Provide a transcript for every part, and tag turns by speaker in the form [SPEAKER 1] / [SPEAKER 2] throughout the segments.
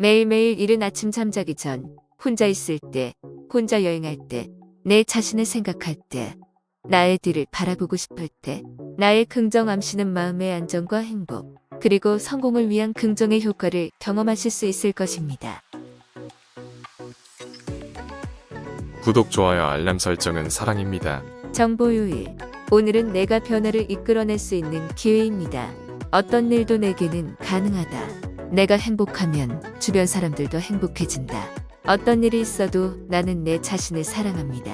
[SPEAKER 1] 매일매일 이른 아침 잠자기 전, 혼자 있을 때, 혼자 여행할 때, 내 자신을 생각할 때, 나의 뒤를 바라보고 싶을 때, 나의 긍정 암시는 마음의 안정과 행복, 그리고 성공을 위한 긍정의 효과를 경험하실 수 있을 것입니다.
[SPEAKER 2] 구독, 좋아요, 알람 설정은 사랑입니다.
[SPEAKER 1] 정보 요일. 오늘은 내가 변화를 이끌어낼 수 있는 기회입니다. 어떤 일도 내게는 가능하다. 내가 행복하면 주변 사람들도 행복해진다. 어떤 일이 있어도 나는 내 자신을 사랑합니다.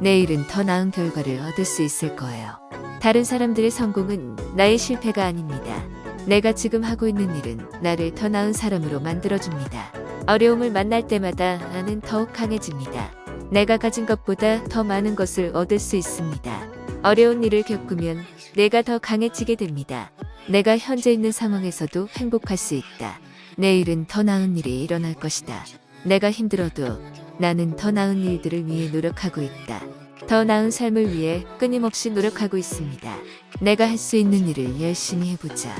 [SPEAKER 1] 내일은 더 나은 결과를 얻을 수 있을 거예요. 다른 사람들의 성공은 나의 실패가 아닙니다. 내가 지금 하고 있는 일은 나를 더 나은 사람으로 만들어줍니다. 어려움을 만날 때마다 나는 더욱 강해집니다. 내가 가진 것보다 더 많은 것을 얻을 수 있습니다. 어려운 일을 겪으면 내가 더 강해지게 됩니다. 내가 현재 있는 상황에서도 행복할 수 있다. 내일은 더 나은 일이 일어날 것이다. 내가 힘들어도 나는 더 나은 일들을 위해 노력하고 있다. 더 나은 삶을 위해 끊임없이 노력하고 있습니다. 내가 할 수 있는 일을 열심히 해보자.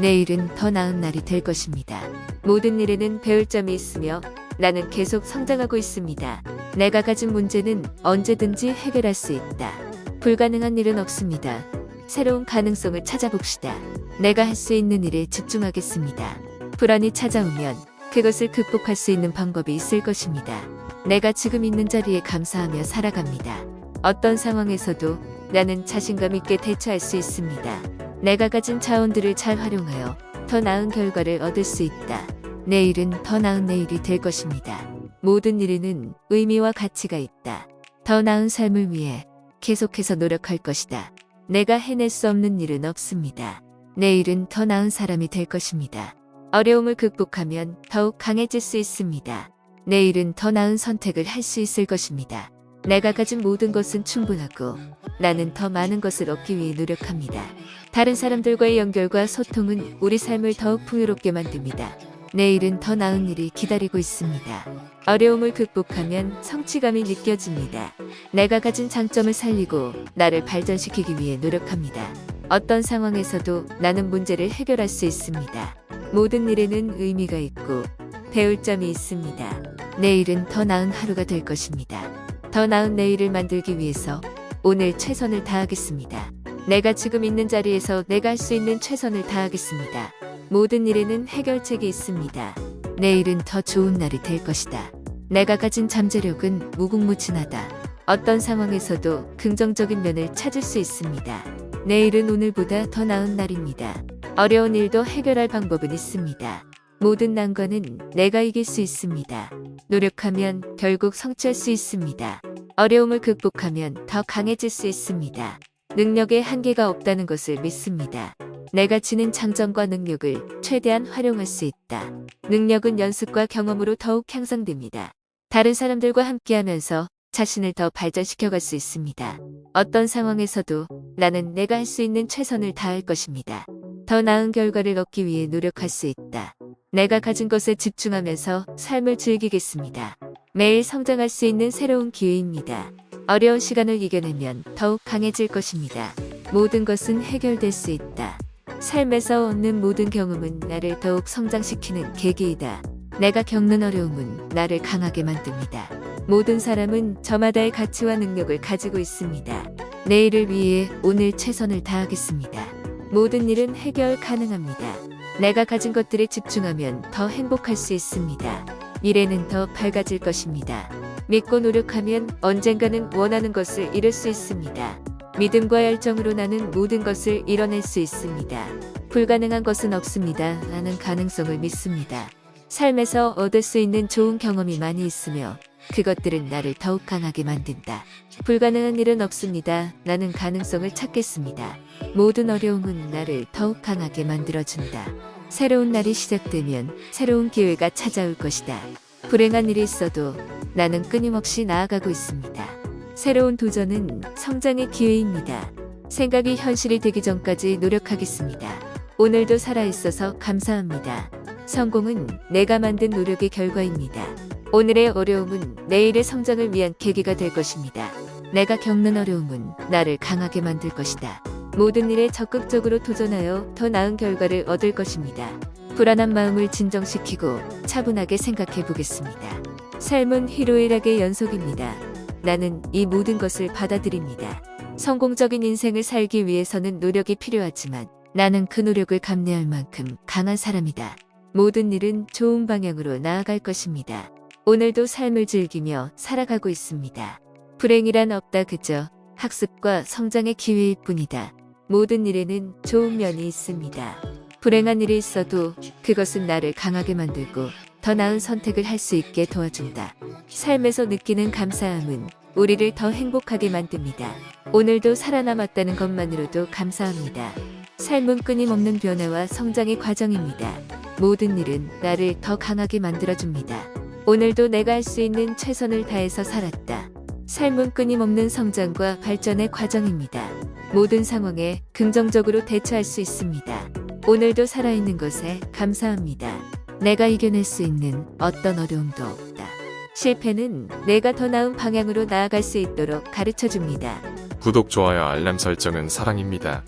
[SPEAKER 1] 내일은 더 나은 날이 될 것입니다. 모든 일에는 배울 점이 있으며 나는 계속 성장하고 있습니다. 내가 가진 문제는 언제든지 해결할 수 있다. 불가능한 일은 없습니다. 새로운 가능성을 찾아봅시다. 내가 할 수 있는 일에 집중하겠습니다. 불안이 찾아오면 그것을 극복할 수 있는 방법이 있을 것입니다. 내가 지금 있는 자리에 감사하며 살아갑니다. 어떤 상황에서도 나는 자신감 있게 대처할 수 있습니다. 내가 가진 자원들을 잘 활용하여 더 나은 결과를 얻을 수 있다. 내일은 더 나은 내일이 될 것입니다. 모든 일에는 의미와 가치가 있다. 더 나은 삶을 위해 계속해서 노력할 것이다. 내가 해낼 수 없는 일은 없습니다. 내일은 더 나은 사람이 될 것입니다. 어려움을 극복하면 더욱 강해질 수 있습니다. 내일은 더 나은 선택을 할 수 있을 것입니다. 내가 가진 모든 것은 충분하고 나는 더 많은 것을 얻기 위해 노력합니다. 다른 사람들과의 연결과 소통은 우리 삶을 더욱 풍요롭게 만듭니다. 내일은 더 나은 일이 기다리고 있습니다. 어려움을 극복하면 성취감이 느껴집니다. 내가 가진 장점을 살리고 나를 발전시키기 위해 노력합니다. 어떤 상황에서도 나는 문제를 해결할 수 있습니다. 모든 일에는 의미가 있고 배울 점이 있습니다. 내일은 더 나은 하루가 될 것입니다. 더 나은 내일을 만들기 위해서 오늘 최선을 다하겠습니다. 내가 지금 있는 자리에서 내가 할 수 있는 최선을 다하겠습니다. 모든 일에는 해결책이 있습니다. 내일은 더 좋은 날이 될 것이다. 내가 가진 잠재력은 무궁무진하다. 어떤 상황에서도 긍정적인 면을 찾을 수 있습니다. 내일은 오늘보다 더 나은 날입니다. 어려운 일도 해결할 방법은 있습니다. 모든 난관은 내가 이길 수 있습니다. 노력하면 결국 성취할 수 있습니다. 어려움을 극복하면 더 강해질 수 있습니다. 능력에 한계가 없다는 것을 믿습니다. 내가 지닌 장점과 능력을 최대한 활용할 수 있다. 능력은 연습과 경험으로 더욱 향상됩니다. 다른 사람들과 함께하면서 자신을 더 발전시켜 갈 수 있습니다. 어떤 상황에서도 나는 내가 할 수 있는 최선을 다할 것입니다. 더 나은 결과를 얻기 위해 노력할 수 있다. 내가 가진 것에 집중하면서 삶을 즐기겠습니다. 매일 성장할 수 있는 새로운 기회입니다. 어려운 시간을 이겨내면 더욱 강해질 것입니다. 모든 것은 해결될 수 있다. 삶에서 얻는 모든 경험은 나를 더욱 성장시키는 계기이다. 내가 겪는 어려움은 나를 강하게 만듭니다. 모든 사람은 저마다의 가치와 능력을 가지고 있습니다. 내일을 위해 오늘 최선을 다하겠습니다. 모든 일은 해결 가능합니다. 내가 가진 것들에 집중하면 더 행복할 수 있습니다. 미래는 더 밝아질 것입니다. 믿고 노력하면 언젠가는 원하는 것을 이룰 수 있습니다. 믿음과 열정으로 나는 모든 것을 이뤄낼 수 있습니다. 불가능한 것은 없습니다. 나는 가능성을 믿습니다. 삶에서 얻을 수 있는 좋은 경험이 많이 있으며 그것들은 나를 더욱 강하게 만든다. 불가능한 일은 없습니다. 나는 가능성을 찾겠습니다. 모든 어려움은 나를 더욱 강하게 만들어준다. 새로운 날이 시작되면 새로운 기회가 찾아올 것이다. 불행한 일이 있어도 나는 끊임없이 나아가고 있습니다. 새로운 도전은 성장의 기회입니다. 생각이 현실이 되기 전까지 노력하겠습니다. 오늘도 살아있어서 감사합니다. 성공은 내가 만든 노력의 결과입니다. 오늘의 어려움은 내일의 성장을 위한 계기가 될 것입니다. 내가 겪는 어려움은 나를 강하게 만들 것이다. 모든 일에 적극적으로 도전하여 더 나은 결과를 얻을 것입니다. 불안한 마음을 진정시키고 차분하게 생각해 보겠습니다. 삶은 희로애락의 연속입니다. 나는 이 모든 것을 받아들입니다. 성공적인 인생을 살기 위해서는 노력이 필요하지만 나는 그 노력을 감내할 만큼 강한 사람이다. 모든 일은 좋은 방향으로 나아갈 것입니다. 오늘도 삶을 즐기며 살아가고 있습니다. 불행이란 없다 그저 학습과 성장의 기회일 뿐이다. 모든 일에는 좋은 면이 있습니다. 불행한 일이 있어도 그것은 나를 강하게 만들고 더 나은 선택을 할 수 있게 도와준다. 삶에서 느끼는 감사함은 우리를 더 행복하게 만듭니다. 오늘도 살아남았다는 것만으로도 감사합니다. 삶은 끊임없는 변화와 성장의 과정입니다. 모든 일은 나를 더 강하게 만들어줍니다. 오늘도 내가 할 수 있는 최선을 다해서 살았다. 삶은 끊임없는 성장과 발전의 과정입니다. 모든 상황에 긍정적으로 대처할 수 있습니다. 오늘도 살아있는 것에 감사합니다. 내가 이겨낼 수 있는 어떤 어려움도 없다. 실패는 내가 더 나은 방향으로 나아갈 수 있도록 가르쳐 줍니다.
[SPEAKER 2] 구독, 좋아요, 알람 설정은 사랑입니다.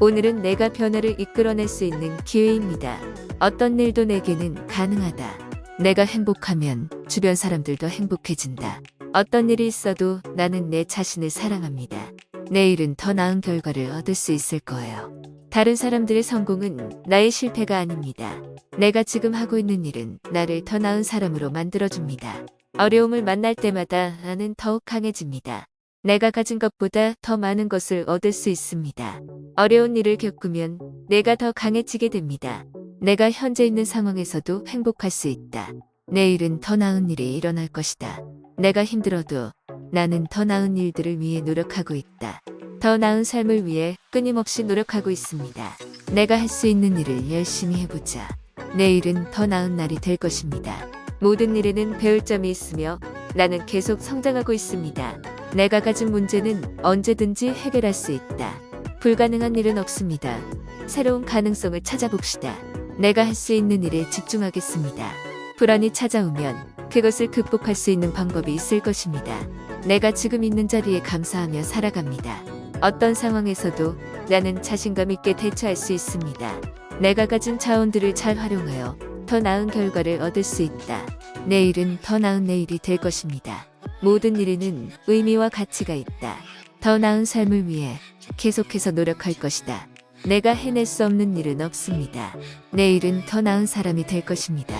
[SPEAKER 1] 오늘은 내가 변화를 이끌어낼 수 있는 기회입니다. 어떤 일도 내게는 가능하다. 내가 행복하면 주변 사람들도 행복해진다. 어떤 일이 있어도 나는 내 자신을 사랑합니다. 내일은 더 나은 결과를 얻을 수 있을 거예요. 다른 사람들의 성공은 나의 실패가 아닙니다. 내가 지금 하고 있는 일은 나를 더 나은 사람으로 만들어줍니다. 어려움을 만날 때마다 나는 더욱 강해집니다. 내가 가진 것보다 더 많은 것을 얻을 수 있습니다. 어려운 일을 겪으면 내가 더 강해지게 됩니다. 내가 현재 있는 상황에서도 행복할 수 있다. 내일은 더 나은 일이 일어날 것이다. 내가 힘들어도 나는 더 나은 일들을 위해 노력하고 있다. 더 나은 삶을 위해 끊임없이 노력하고 있습니다. 내가 할 수 있는 일을 열심히 해보자. 내일은 더 나은 날이 될 것입니다. 모든 일에는 배울 점이 있으며 나는 계속 성장하고 있습니다. 내가 가진 문제는 언제든지 해결할 수 있다. 불가능한 일은 없습니다. 새로운 가능성을 찾아봅시다. 내가 할 수 있는 일에 집중하겠습니다. 불안이 찾아오면 그것을 극복할 수 있는 방법이 있을 것입니다. 내가 지금 있는 자리에 감사하며 살아갑니다. 어떤 상황에서도 나는 자신감 있게 대처할 수 있습니다. 내가 가진 자원들을 잘 활용하여 더 나은 결과를 얻을 수 있다. 내일은 더 나은 내일이 될 것입니다. 모든 일에는 의미와 가치가 있다. 더 나은 삶을 위해 계속해서 노력할 것이다. 내가 해낼 수 없는 일은 없습니다. 내일은 더 나은 사람이 될 것입니다.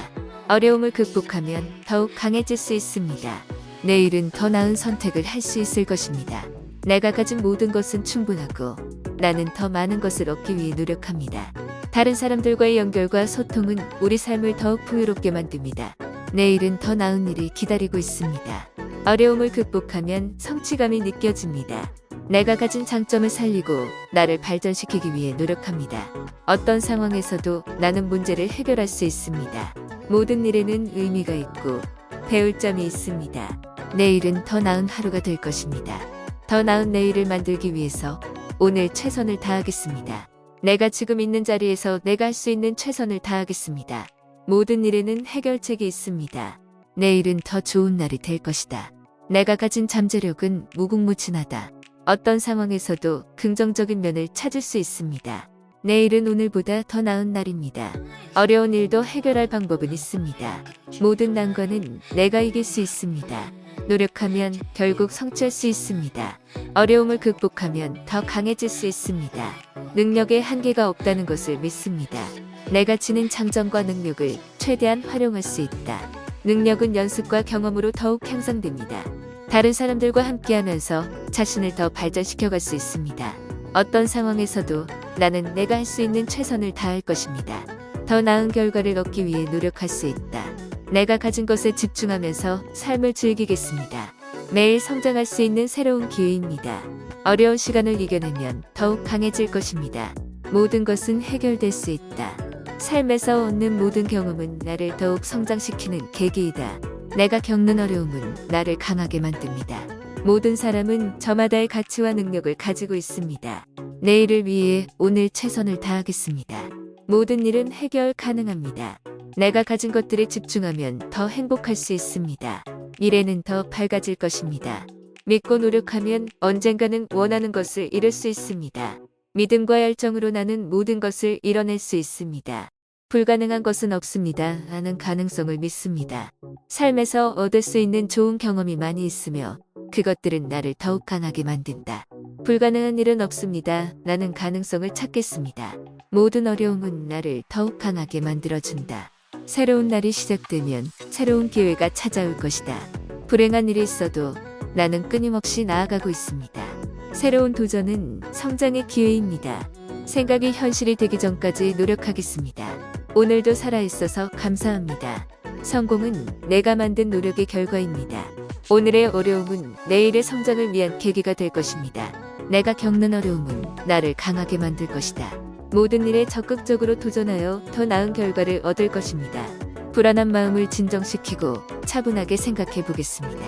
[SPEAKER 1] 어려움을 극복하면 더욱 강해질 수 있습니다. 내일은 더 나은 선택을 할 수 있을 것입니다. 내가 가진 모든 것은 충분하고 나는 더 많은 것을 얻기 위해 노력합니다. 다른 사람들과의 연결과 소통은 우리 삶을 더욱 풍요롭게 만듭니다. 내일은 더 나은 일이 기다리고 있습니다. 어려움을 극복하면 성취감이 느껴집니다. 내가 가진 장점을 살리고 나를 발전시키기 위해 노력합니다. 어떤 상황에서도 나는 문제를 해결할 수 있습니다. 모든 일에는 의미가 있고 배울 점이 있습니다. 내일은 더 나은 하루가 될 것입니다. 더 나은 내일을 만들기 위해서 오늘 최선을 다하겠습니다. 내가 지금 있는 자리에서 내가 할 수 있는 최선을 다하겠습니다. 모든 일에는 해결책이 있습니다. 내일은 더 좋은 날이 될 것이다. 내가 가진 잠재력은 무궁무진하다. 어떤 상황에서도 긍정적인 면을 찾을 수 있습니다. 내일은 오늘보다 더 나은 날입니다. 어려운 일도 해결할 방법은 있습니다. 모든 난관은 내가 이길 수 있습니다. 노력하면 결국 성취할 수 있습니다. 어려움을 극복하면 더 강해질 수 있습니다. 능력에 한계가 없다는 것을 믿습니다. 내가 지닌 장점과 능력을 최대한 활용할 수 있다. 능력은 연습과 경험으로 더욱 향상됩니다. 다른 사람들과 함께하면서 자신을 더 발전시켜 갈 수 있습니다. 어떤 상황에서도 나는 내가 할 수 있는 최선을 다할 것입니다. 더 나은 결과를 얻기 위해 노력할 수 있다. 내가 가진 것에 집중하면서 삶을 즐기겠습니다. 매일 성장할 수 있는 새로운 기회입니다. 어려운 시간을 이겨내면 더욱 강해질 것입니다. 모든 것은 해결될 수 있다. 삶에서 얻는 모든 경험은 나를 더욱 성장시키는 계기이다. 내가 겪는 어려움은 나를 강하게 만듭니다. 모든 사람은 저마다의 가치와 능력을 가지고 있습니다. 내일을 위해 오늘 최선을 다하겠습니다. 모든 일은 해결 가능합니다. 내가 가진 것들에 집중하면 더 행복할 수 있습니다. 미래는 더 밝아질 것입니다. 믿고 노력하면 언젠가는 원하는 것을 이룰 수 있습니다. 믿음과 열정으로 나는 모든 것을 이뤄낼 수 있습니다. 불가능한 것은 없습니다. 나는 가능성을 믿습니다. 삶에서 얻을 수 있는 좋은 경험이 많이 있으며 그것들은 나를 더욱 강하게 만든다. 불가능한 일은 없습니다. 나는 가능성을 찾겠습니다. 모든 어려움은 나를 더욱 강하게 만들어준다. 새로운 날이 시작되면 새로운 기회가 찾아올 것이다. 불행한 일이 있어도 나는 끊임없이 나아가고 있습니다. 새로운 도전은 성장의 기회입니다. 생각이 현실이 되기 전까지 노력하겠습니다. 오늘도 살아있어서 감사합니다. 성공은 내가 만든 노력의 결과입니다. 오늘의 어려움은 내일의 성장을 위한 계기가 될 것입니다. 내가 겪는 어려움은 나를 강하게 만들 것이다. 모든 일에 적극적으로 도전하여 더 나은 결과를 얻을 것입니다. 불안한 마음을 진정시키고 차분하게 생각해 보겠습니다.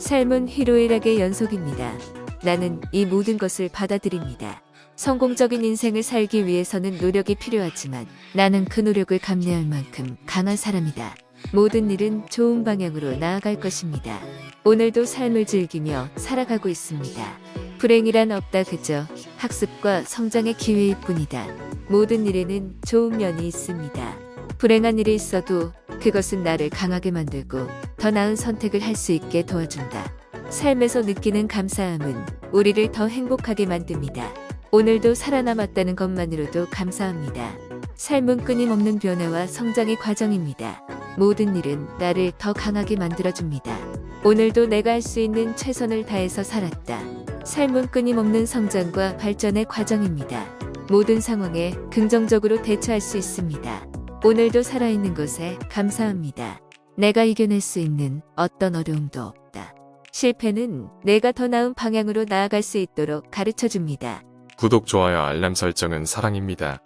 [SPEAKER 1] 삶은 희로애락의 연속입니다. 나는 이 모든 것을 받아들입니다. 성공적인 인생을 살기 위해서는 노력이 필요하지만 나는 그 노력을 감내할 만큼 강한 사람이다. 모든 일은 좋은 방향으로 나아갈 것입니다. 오늘도 삶을 즐기며 살아가고 있습니다. 불행이란 없다 그저 학습과 성장의 기회일 뿐이다. 모든 일에는 좋은 면이 있습니다. 불행한 일이 있어도 그것은 나를 강하게 만들고 더 나은 선택을 할 수 있게 도와준다. 삶에서 느끼는 감사함은 우리를 더 행복하게 만듭니다. 오늘도 살아남았다는 것만으로도 감사합니다. 삶은 끊임없는 변화와 성장의 과정입니다. 모든 일은 나를 더 강하게 만들어줍니다. 오늘도 내가 할 수 있는 최선을 다해서 살았다. 삶은 끊임없는 성장과 발전의 과정입니다. 모든 상황에 긍정적으로 대처할 수 있습니다. 오늘도 살아있는 것에 감사합니다. 내가 이겨낼 수 있는 어떤 어려움도 없다. 실패는 내가 더 나은 방향으로 나아갈 수 있도록 가르쳐 줍니다.
[SPEAKER 2] 구독, 좋아요, 알람 설정은 사랑입니다.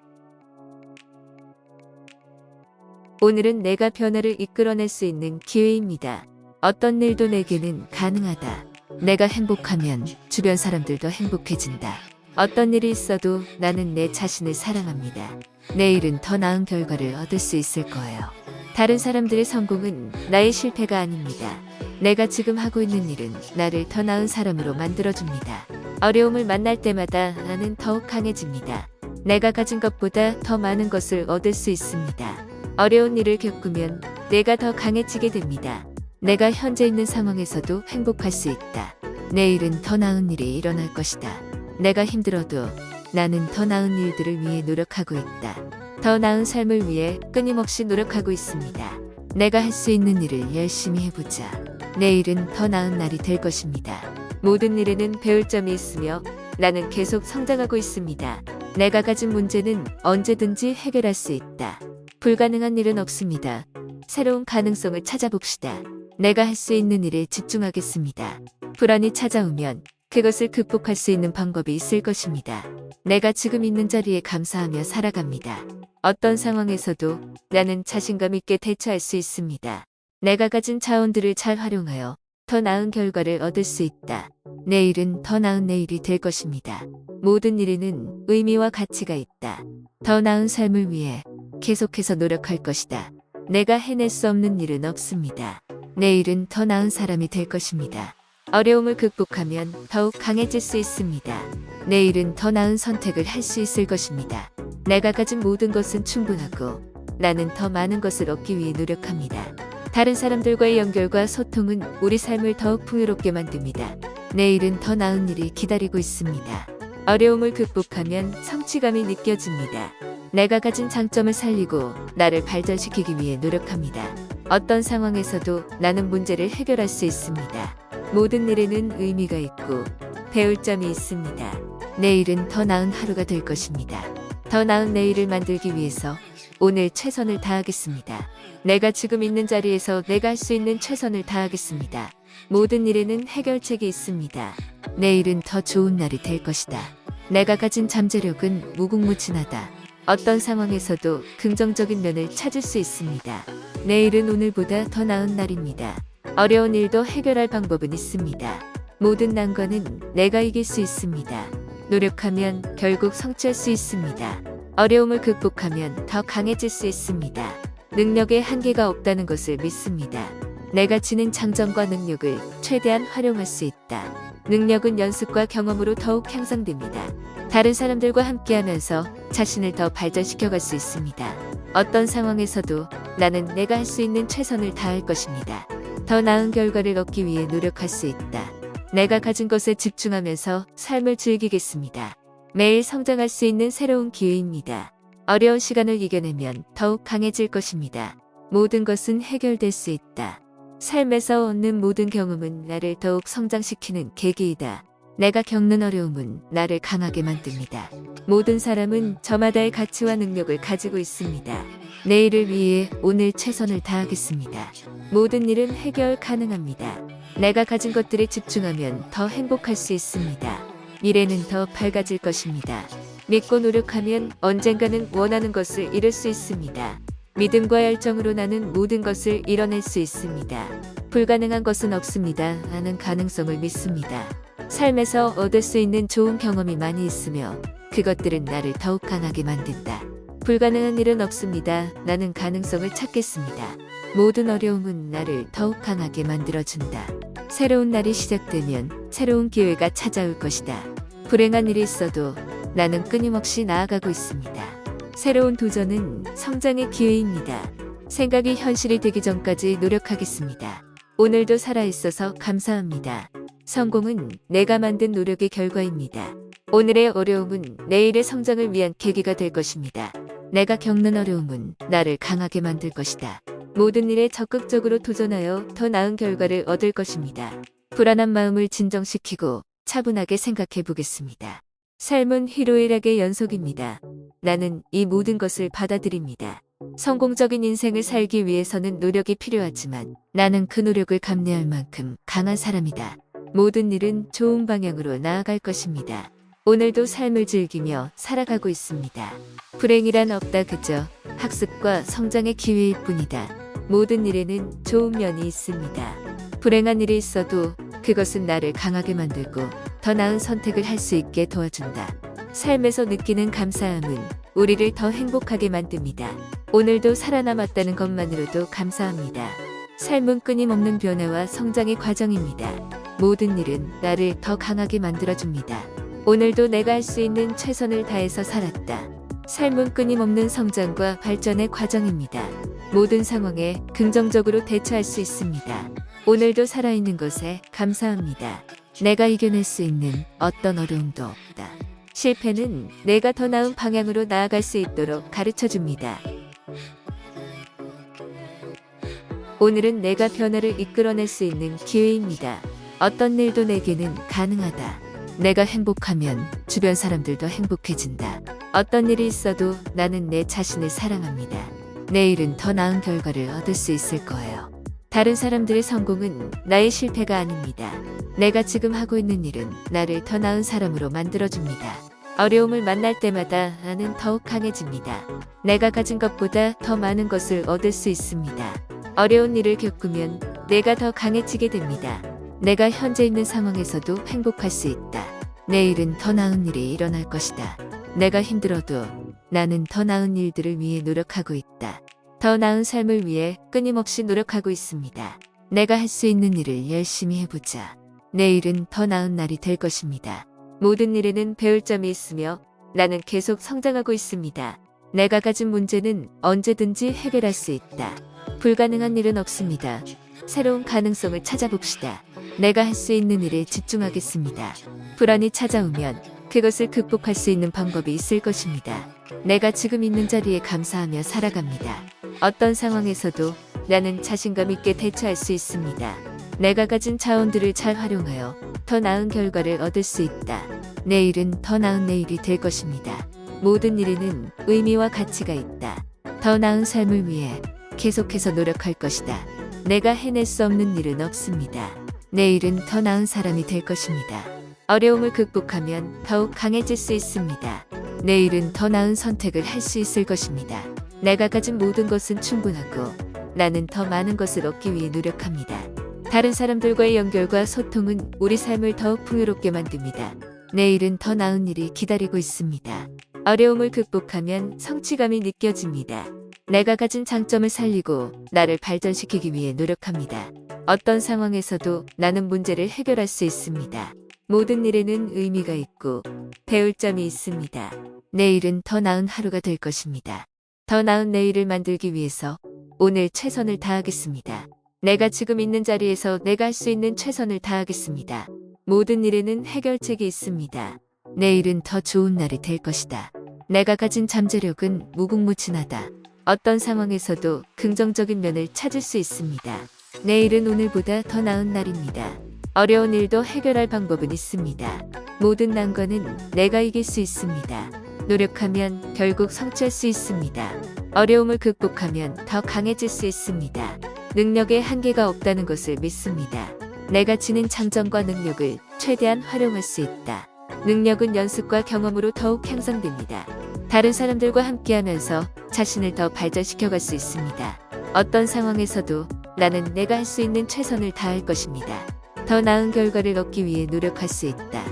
[SPEAKER 1] 오늘은 내가 변화를 이끌어낼 수 있는 기회입니다. 어떤 일도 내게는 가능하다. 내가 행복하면 주변 사람들도 행복해진다. 어떤 일이 있어도 나는 내 자신을 사랑합니다. 내일은 더 나은 결과를 얻을 수 있을 거예요. 다른 사람들의 성공은 나의 실패가 아닙니다. 내가 지금 하고 있는 일은 나를 더 나은 사람으로 만들어줍니다. 어려움을 만날 때마다 나는 더욱 강해집니다. 내가 가진 것보다 더 많은 것을 얻을 수 있습니다. 어려운 일을 겪으면 내가 더 강해지게 됩니다. 내가 현재 있는 상황에서도 행복할 수 있다. 내일은 더 나은 일이 일어날 것이다. 내가 힘들어도 나는 더 나은 일들을 위해 노력하고 있다. 더 나은 삶을 위해 끊임없이 노력하고 있습니다. 내가 할 수 있는 일을 열심히 해보자. 내일은 더 나은 날이 될 것입니다. 모든 일에는 배울 점이 있으며 나는 계속 성장하고 있습니다. 내가 가진 문제는 언제든지 해결할 수 있다. 불가능한 일은 없습니다. 새로운 가능성을 찾아봅시다. 내가 할 수 있는 일에 집중하겠습니다. 불안이 찾아오면 그것을 극복할 수 있는 방법이 있을 것입니다. 내가 지금 있는 자리에 감사하며 살아갑니다. 어떤 상황에서도 나는 자신감 있게 대처할 수 있습니다. 내가 가진 자원들을 잘 활용하여 더 나은 결과를 얻을 수 있다. 내일은 더 나은 내일이 될 것입니다. 모든 일에는 의미와 가치가 있다. 더 나은 삶을 위해 계속해서 노력할 것이다. 내가 해낼 수 없는 일은 없습니다. 내일은 더 나은 사람이 될 것입니다. 어려움을 극복하면 더욱 강해질 수 있습니다. 내일은 더 나은 선택을 할 수 있을 것입니다. 내가 가진 모든 것은 충분하고 나는 더 많은 것을 얻기 위해 노력합니다. 다른 사람들과의 연결과 소통은 우리 삶을 더욱 풍요롭게 만듭니다. 내일은 더 나은 일이 기다리고 있습니다. 어려움을 극복하면 성취감이 느껴집니다. 내가 가진 장점을 살리고 나를 발전시키기 위해 노력합니다. 어떤 상황에서도 나는 문제를 해결할 수 있습니다. 모든 일에는 의미가 있고 배울 점이 있습니다. 내일은 더 나은 하루가 될 것입니다. 더 나은 내일을 만들기 위해서 오늘 최선을 다하겠습니다. 내가 지금 있는 자리에서 내가 할 수 있는 최선을 다하겠습니다. 모든 일에는 해결책이 있습니다. 내일은 더 좋은 날이 될 것이다. 내가 가진 잠재력은 무궁무진하다. 어떤 상황에서도 긍정적인 면을 찾을 수 있습니다. 내일은 오늘보다 더 나은 날입니다. 어려운 일도 해결할 방법은 있습니다. 모든 난관은 내가 이길 수 있습니다. 노력하면 결국 성취할 수 있습니다. 어려움을 극복하면 더 강해질 수 있습니다. 능력에 한계가 없다는 것을 믿습니다. 내가 지닌 장점과 능력을 최대한 활용할 수 있다. 능력은 연습과 경험으로 더욱 향상됩니다. 다른 사람들과 함께하면서 자신을 더 발전시켜갈 수 있습니다. 어떤 상황에서도 나는 내가 할 수 있는 최선을 다할 것입니다. 더 나은 결과를 얻기 위해 노력할 수 있다. 내가 가진 것에 집중하면서 삶을 즐기겠습니다. 매일 성장할 수 있는 새로운 기회입니다. 어려운 시간을 이겨내면 더욱 강해질 것입니다. 모든 것은 해결될 수 있다. 삶에서 얻는 모든 경험은 나를 더욱 성장시키는 계기이다. 내가 겪는 어려움은 나를 강하게 만듭니다. 모든 사람은 저마다의 가치와 능력을 가지고 있습니다. 내일을 위해 오늘 최선을 다하겠습니다. 모든 일은 해결 가능합니다. 내가 가진 것들에 집중하면 더 행복할 수 있습니다. 미래는 더 밝아질 것입니다. 믿고 노력하면 언젠가는 원하는 것을 이룰 수 있습니다. 믿음과 열정으로 나는 모든 것을 이뤄낼 수 있습니다. 불가능한 것은 없습니다. 하는 가능성을 믿습니다. 삶에서 얻을 수 있는 좋은 경험이 많이 있으며 그것들은 나를 더욱 강하게 만든다. 불가능한 일은 없습니다. 나는 가능성을 찾겠습니다. 모든 어려움은 나를 더욱 강하게 만들어준다. 새로운 날이 시작되면 새로운 기회가 찾아올 것이다. 불행한 일이 있어도 나는 끊임없이 나아가고 있습니다. 새로운 도전은 성장의 기회입니다. 생각이 현실이 되기 전까지 노력하겠습니다. 오늘도 살아있어서 감사합니다. 성공은 내가 만든 노력의 결과입니다. 오늘의 어려움은 내일의 성장을 위한 계기가 될 것입니다. 내가 겪는 어려움은 나를 강하게 만들 것이다. 모든 일에 적극적으로 도전하여 더 나은 결과를 얻을 것입니다. 불안한 마음을 진정시키고 차분하게 생각해 보겠습니다. 삶은 희로애락의 연속입니다. 나는 이 모든 것을 받아들입니다. 성공적인 인생을 살기 위해서는 노력이 필요하지만 나는 그 노력을 감내할 만큼 강한 사람이다. 모든 일은 좋은 방향으로 나아갈 것입니다. 오늘도 삶을 즐기며 살아가고 있습니다. 불행이란 없다 그저 학습과 성장의 기회일 뿐이다. 모든 일에는 좋은 면이 있습니다. 불행한 일이 있어도 그것은 나를 강하게 만들고 더 나은 선택을 할 수 있게 도와준다. 삶에서 느끼는 감사함은 우리를 더 행복하게 만듭니다. 오늘도 살아남았다는 것만으로도 감사합니다. 삶은 끊임없는 변화와 성장의 과정입니다. 모든 일은 나를 더 강하게 만들어줍니다. 오늘도 내가 할 수 있는 최선을 다해서 살았다. 삶은 끊임없는 성장과 발전의 과정입니다. 모든 상황에 긍정적으로 대처할 수 있습니다. 오늘도 살아있는 것에 감사합니다. 내가 이겨낼 수 있는 어떤 어려움도 없다. 실패는 내가 더 나은 방향으로 나아갈 수 있도록 가르쳐 줍니다. 오늘은 내가 변화를 이끌어낼 수 있는 기회입니다. 어떤 일도 내게는 가능하다. 내가 행복하면 주변 사람들도 행복해진다. 어떤 일이 있어도 나는 내 자신을 사랑합니다. 내일은 더 나은 결과를 얻을 수 있을 거예요. 다른 사람들의 성공은 나의 실패가 아닙니다. 내가 지금 하고 있는 일은 나를 더 나은 사람으로 만들어줍니다. 어려움을 만날 때마다 나는 더욱 강해집니다. 내가 가진 것보다 더 많은 것을 얻을 수 있습니다. 어려운 일을 겪으면 내가 더 강해지게 됩니다. 내가 현재 있는 상황에서도 행복할 수 있다. 내일은 더 나은 일이 일어날 것이다. 내가 힘들어도 나는 더 나은 일들을 위해 노력하고 있다. 더 나은 삶을 위해 끊임없이 노력하고 있습니다. 내가 할 수 있는 일을 열심히 해보자. 내일은 더 나은 날이 될 것입니다. 모든 일에는 배울 점이 있으며 나는 계속 성장하고 있습니다. 내가 가진 문제는 언제든지 해결할 수 있다. 불가능한 일은 없습니다. 새로운 가능성을 찾아봅시다. 내가 할 수 있는 일에 집중하겠습니다. 불안이 찾아오면 그것을 극복할 수 있는 방법이 있을 것입니다. 내가 지금 있는 자리에 감사하며 살아갑니다. 어떤 상황에서도 나는 자신감 있게 대처할 수 있습니다. 내가 가진 자원들을 잘 활용하여 더 나은 결과를 얻을 수 있다. 내일은 더 나은 내일이 될 것입니다. 모든 일에는 의미와 가치가 있다. 더 나은 삶을 위해 계속해서 노력할 것이다. 내가 해낼 수 없는 일은 없습니다. 내일은 더 나은 사람이 될 것입니다. 어려움을 극복하면 더욱 강해질 수 있습니다. 내일은 더 나은 선택을 할 수 있을 것입니다. 내가 가진 모든 것은 충분하고 나는 더 많은 것을 얻기 위해 노력합니다. 다른 사람들과의 연결과 소통은 우리 삶을 더욱 풍요롭게 만듭니다. 내일은 더 나은 일이 기다리고 있습니다. 어려움을 극복하면 성취감이 느껴집니다. 내가 가진 장점을 살리고 나를 발전시키기 위해 노력합니다. 어떤 상황에서도 나는 문제를 해결할 수 있습니다. 모든 일에는 의미가 있고 배울 점이 있습니다. 내일은 더 나은 하루가 될 것입니다. 더 나은 내일을 만들기 위해서 오늘 최선을 다하겠습니다. 내가 지금 있는 자리에서 내가 할 수 있는 최선을 다하겠습니다. 모든 일에는 해결책이 있습니다. 내일은 더 좋은 날이 될 것이다. 내가 가진 잠재력은 무궁무진하다. 어떤 상황에서도 긍정적인 면을 찾을 수 있습니다. 내일은 오늘보다 더 나은 날입니다. 어려운 일도 해결할 방법은 있습니다. 모든 난관은 내가 이길 수 있습니다. 노력하면 결국 성취할 수 있습니다. 어려움을 극복하면 더 강해질 수 있습니다. 능력에 한계가 없다는 것을 믿습니다. 내가 지닌 장점과 능력을 최대한 활용할 수 있다. 능력은 연습과 경험으로 더욱 향상됩니다. 다른 사람들과 함께하면서 자신을 더 발전시켜 갈 수 있습니다. 어떤 상황에서도 나는 내가 할 수 있는 최선을 다할 것입니다. 더 나은 결과를 얻기 위해 노력할 수 있다.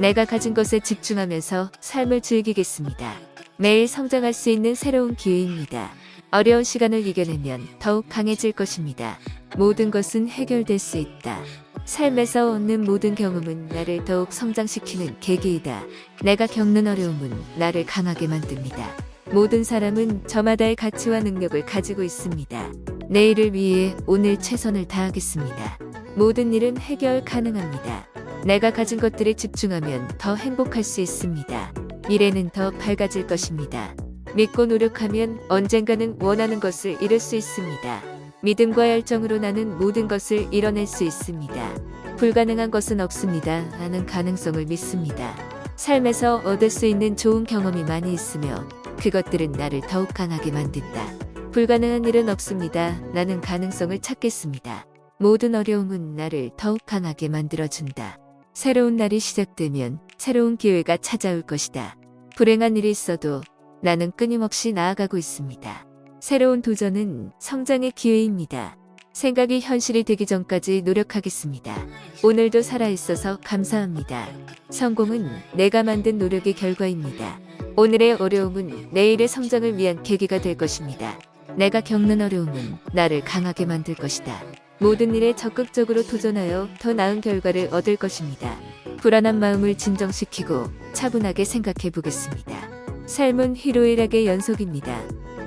[SPEAKER 1] 내가 가진 것에 집중하면서 삶을 즐기겠습니다. 매일 성장할 수 있는 새로운 기회입니다. 어려운 시간을 이겨내면 더욱 강해질 것입니다. 모든 것은 해결될 수 있다. 삶에서 얻는 모든 경험은 나를 더욱 성장시키는 계기이다. 내가 겪는 어려움은 나를 강하게 만듭니다. 모든 사람은 저마다의 가치와 능력을 가지고 있습니다. 내일을 위해 오늘 최선을 다하겠습니다. 모든 일은 해결 가능합니다. 내가 가진 것들에 집중하면 더 행복할 수 있습니다. 미래는 더 밝아질 것입니다. 믿고 노력하면 언젠가는 원하는 것을 이룰 수 있습니다. 믿음과 열정으로 나는 모든 것을 이뤄낼 수 있습니다. 불가능한 것은 없습니다. 하는 가능성을 믿습니다. 삶에서 얻을 수 있는 좋은 경험이 많이 있으며 그것들은 나를 더욱 강하게 만든다. 불가능한 일은 없습니다. 나는 가능성을 찾겠습니다. 모든 어려움은 나를 더욱 강하게 만들어준다. 새로운 날이 시작되면 새로운 기회가 찾아올 것이다. 불행한 일이 있어도 나는 끊임없이 나아가고 있습니다. 새로운 도전은 성장의 기회입니다. 생각이 현실이 되기 전까지 노력하겠습니다. 오늘도 살아있어서 감사합니다. 성공은 내가 만든 노력의 결과입니다. 오늘의 어려움은 내일의 성장을 위한 계기가 될 것입니다. 내가 겪는 어려움은 나를 강하게 만들 것이다. 모든 일에 적극적으로 도전하여 더 나은 결과를 얻을 것입니다. 불안한 마음을 진정시키고 차분하게 생각해 보겠습니다. 삶은 희로애락의 연속입니다.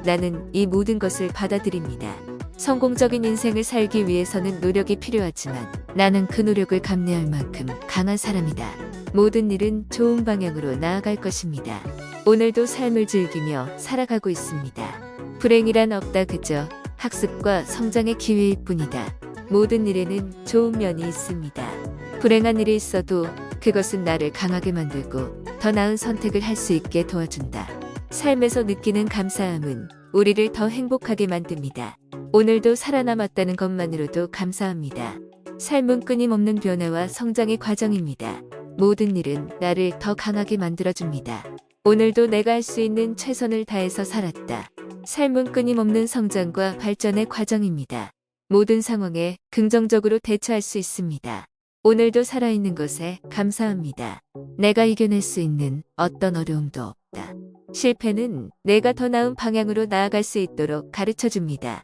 [SPEAKER 1] 나는 이 모든 것을 받아들입니다. 성공적인 인생을 살기 위해서는 노력이 필요하지만 나는 그 노력을 감내할 만큼 강한 사람이다. 모든 일은 좋은 방향으로 나아갈 것입니다. 오늘도 삶을 즐기며 살아가고 있습니다. 불행이란 없다 그저 학습과 성장의 기회일 뿐이다. 모든 일에는 좋은 면이 있습니다. 불행한 일이 있어도 그것은 나를 강하게 만들고 더 나은 선택을 할 수 있게 도와준다. 삶에서 느끼는 감사함은 우리를 더 행복하게 만듭니다. 오늘도 살아남았다는 것만으로도 감사합니다. 삶은 끊임없는 변화와 성장의 과정입니다. 모든 일은 나를 더 강하게 만들어줍니다. 오늘도 내가 할 수 있는 최선을 다해서 살았다. 삶은 끊임없는 성장과 발전의 과정입니다. 모든 상황에 긍정적으로 대처할 수 있습니다. 오늘도 살아있는 것에 감사합니다. 내가 이겨낼 수 있는 어떤 어려움도 없다. 실패는 내가 더 나은 방향으로 나아갈 수 있도록 가르쳐 줍니다.